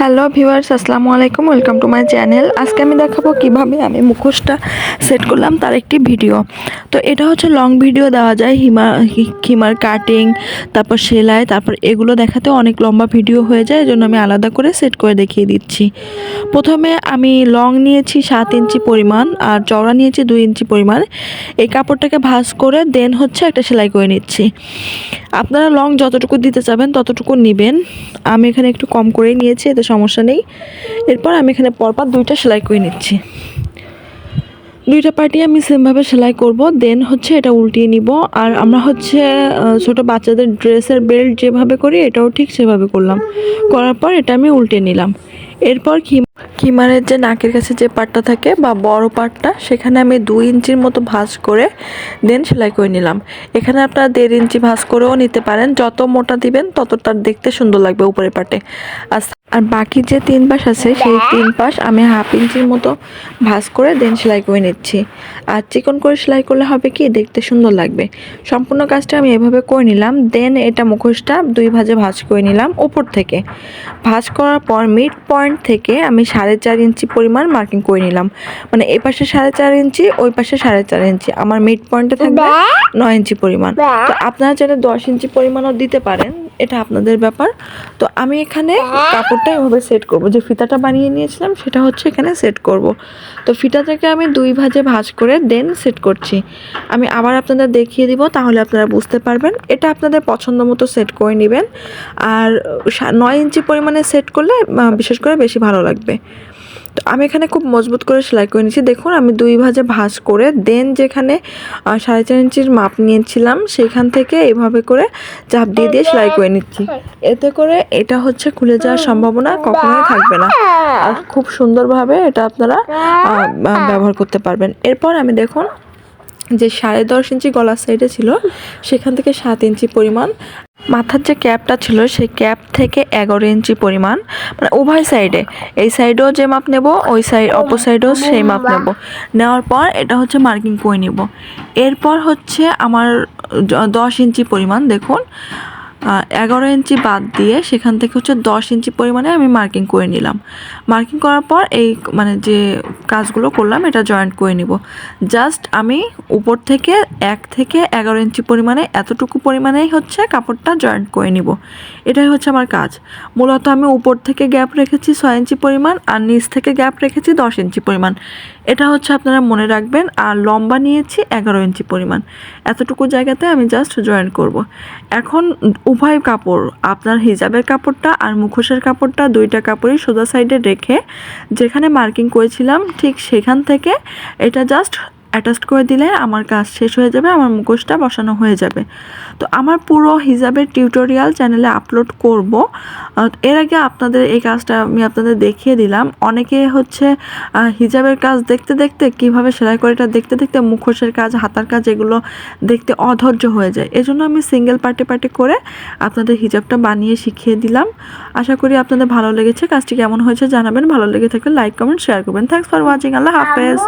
Hello viewers, আসসালামু আলাইকুম, welcome to my channel. আজকে আমি দেখাবো কীভাবে আমি মুখোশটা সেট করলাম তার একটি ভিডিও। তো এটা হচ্ছে লং ভিডিও দেওয়া যায়, হিমা, হিমার কাটিং, তারপর সেলাই, তারপর এগুলো দেখাতে অনেক লম্বা ভিডিও হয়ে যায়, এজন্য আমি আলাদা করে সেট করে দেখিয়ে দিচ্ছি। প্রথমে আমি লং নিয়েছি সাত ইঞ্চি পরিমাণ আর চওড়া নিয়েছি দুই ইঞ্চি পরিমাণ। এই কাপড়টাকে ভাঁজ করে দেন হচ্ছে একটা সেলাই করে নিচ্ছি। আপনারা লং যতটুকু দিতে চাবেন ততটুকু নেবেন। আমি এখানে একটু কম করেই নিয়েছি, এতে সমস্যা নেই। এরপর আমি এখানে পরপর দুইটা সেলাই করে নিচ্ছি। দুইটা পার্টি আমি সেমভাবে সেলাই করব দেন হচ্ছে এটা উল্টিয়ে নিব। আর আমরা হচ্ছে ছোট বাচ্চাদের ড্রেসের বেল্ট যেভাবে করি, এটাও ঠিক সেভাবে করলাম। করার পর এটা আমি উল্টে নিলাম। এরপর খিম খিমারের যে নাকের কাছে যে পাটটা থাকে বা বড় পাটটা, সেখানে আমি দুই ইঞ্চির মতো ভাঁজ করে দেন সেলাই করে নিলাম। এখানে আপনারা দেড় ইঞ্চি ভাঁজ করেও নিতে পারেন। যত মোটা দিবেন তত তার দেখতে সুন্দর লাগবে উপরের পাটে। আর বাকি যে তিন পাশ আছে, সেই তিন পাশ আমি হাফ ইঞ্চির মতো ভাঁজ করে দেন সেলাই করে নিচ্ছি। আর চিকন করে সেলাই করলে হবে কি, দেখতে সুন্দর লাগবে। সম্পূর্ণ কাজটা আমি এভাবে করে নিলাম। দেন এটা মুখোশটা দুই ভাজে ভাঁজ করে নিলাম উপর থেকে। ভাঁজ করার পর মিড পয়েন্ট থেকে আমি সাড়ে চার ইঞ্চি পরিমাণ মার্কিং করে নিলাম। মানে এই পাশে সাড়ে চার ইঞ্চি ওই পাশে সাড়ে চার ইঞ্চি। আমার মিড পয়েন্টে থাকবে নয় ইঞ্চি পরিমাণ। তো আপনারা চাইলে দশ ইঞ্চি পরিমাণও দিতে পারেন এটা আপনাদের ব্যাপার। তো আমি এখানে কাপড়টা এভাবে সেট করব। যে ফিতাটা বানিয়ে নিয়েছিলাম সেটা হচ্ছে এখানে সেট করব। তো ফিতাটাকে আমি দুই ভাজে ভাজ করে দেন সেট করছি। আমি আবার আপনাদের দেখিয়ে দিব তাহলে আপনারা বুঝতে পারবেন। এটা আপনাদের পছন্দ মতো সেট করে নেবেন। আর নয় ইঞ্চি পরিমাণে সেট করলে বিশেষ করে বেশি ভালো লাগবে। তো আমি এখানে খুব মজবুত করে সেলাই করে নিয়েছি। দেখুন, আমি দুই ভাজে ভাঁজ করে, দেন যেখানে সাড়ে চার ইঞ্চির মাপ নিয়েছিলাম, সেখান থেকে এভাবে করে চাপ দিয়ে দিয়ে সেলাই করে নিচ্ছি। এতে করে এটা হচ্ছে খুলে যাওয়ার সম্ভাবনা কখনোই থাকবে না। আর খুব সুন্দরভাবে এটা আপনারা ব্যবহার করতে পারবেন। এরপর আমি দেখুন, যে সাড়ে দশ ইঞ্চি গলার সাইডে ছিল, সেখান থেকে সাত ইঞ্চি পরিমাণ মাথার যে ক্যাপটা ছিল সেই ক্যাপ থেকে এগারো ইঞ্চি পরিমাণ মানে উভয় সাইডে। এই সাইডেও যে মাপ নেব ওই সাইড অপর সাইডেও সেই মাপ নেব। নেওয়ার পর এটা হচ্ছে মার্কিং করে নিব। এরপর হচ্ছে আমার দশ ইঞ্চি পরিমাণ দেখুন এগারো ইঞ্চি বাদ দিয়ে সেখান থেকে হচ্ছে দশ ইঞ্চি পরিমাণে আমি মার্কিং করে নিলাম। মার্কিং করার পর এই মানে যে কাজগুলো করলাম, এটা জয়েন্ট করে নিব। জাস্ট আমি উপর থেকে এক থেকে এগারো ইঞ্চি পরিমাণে এতটুকু পরিমাণেই হচ্ছে কাপড়টা জয়েন্ট করে নিব। এটাই হচ্ছে আমার কাজ। মূলত আমি উপর থেকে গ্যাপ রেখেছি ছয় ইঞ্চি পরিমাণ আর নিচ থেকে গ্যাপ রেখেছি দশ ইঞ্চি পরিমাণ। এটা হচ্ছে আপনারা মনে রাখবেন, আর লম্বা নিয়েছি এগারো ইঞ্চি পরিমাণ। এতটুকু জায়গাতে আমি জাস্ট জয়েন করব। এখন উভয় কাপড়, আপনার হিজাবের কাপড়টা আর মুখোশের কাপড়টা দুইটা কাপড়ই সোজা সাইডে রেখে যেখানে মার্কিং করেছিলাম, ঠিক সেখান থেকে এটা জাস্ট অ্যাটাচ করে দিলে আমার কাজ শেষ হয়ে যাবে, আমার মুখোশটা বসানো হয়ে যাবে। তো আমার পুরো হিজাবের টিউটোরিয়াল চ্যানেলে আপলোড করব। এর আগে আপনাদের এই কাজটা আমি আপনাদের দেখিয়ে দিলাম। অনেকে হচ্ছে হিজাবের কাজ দেখতে দেখতে, কীভাবে সেলাই করে এটা দেখতে দেখতে মুখোশের কাজ, হাতার কাজ, এগুলো দেখতে অধৈর্য হয়ে যায়। এজন্য আমি সিঙ্গেল পার্টে পার্টে করে আপনাদের হিজাবটা বানিয়ে শিখিয়ে দিলাম। আশা করি আপনাদের ভালো লেগেছে। কাজটি কেমন হয়েছে জানাবেন। ভালো লেগে থাকলে লাইক কমেন্ট শেয়ার করবেন। থ্যাংকস ফর ওয়াচিং আল্লাহ হাফেজ।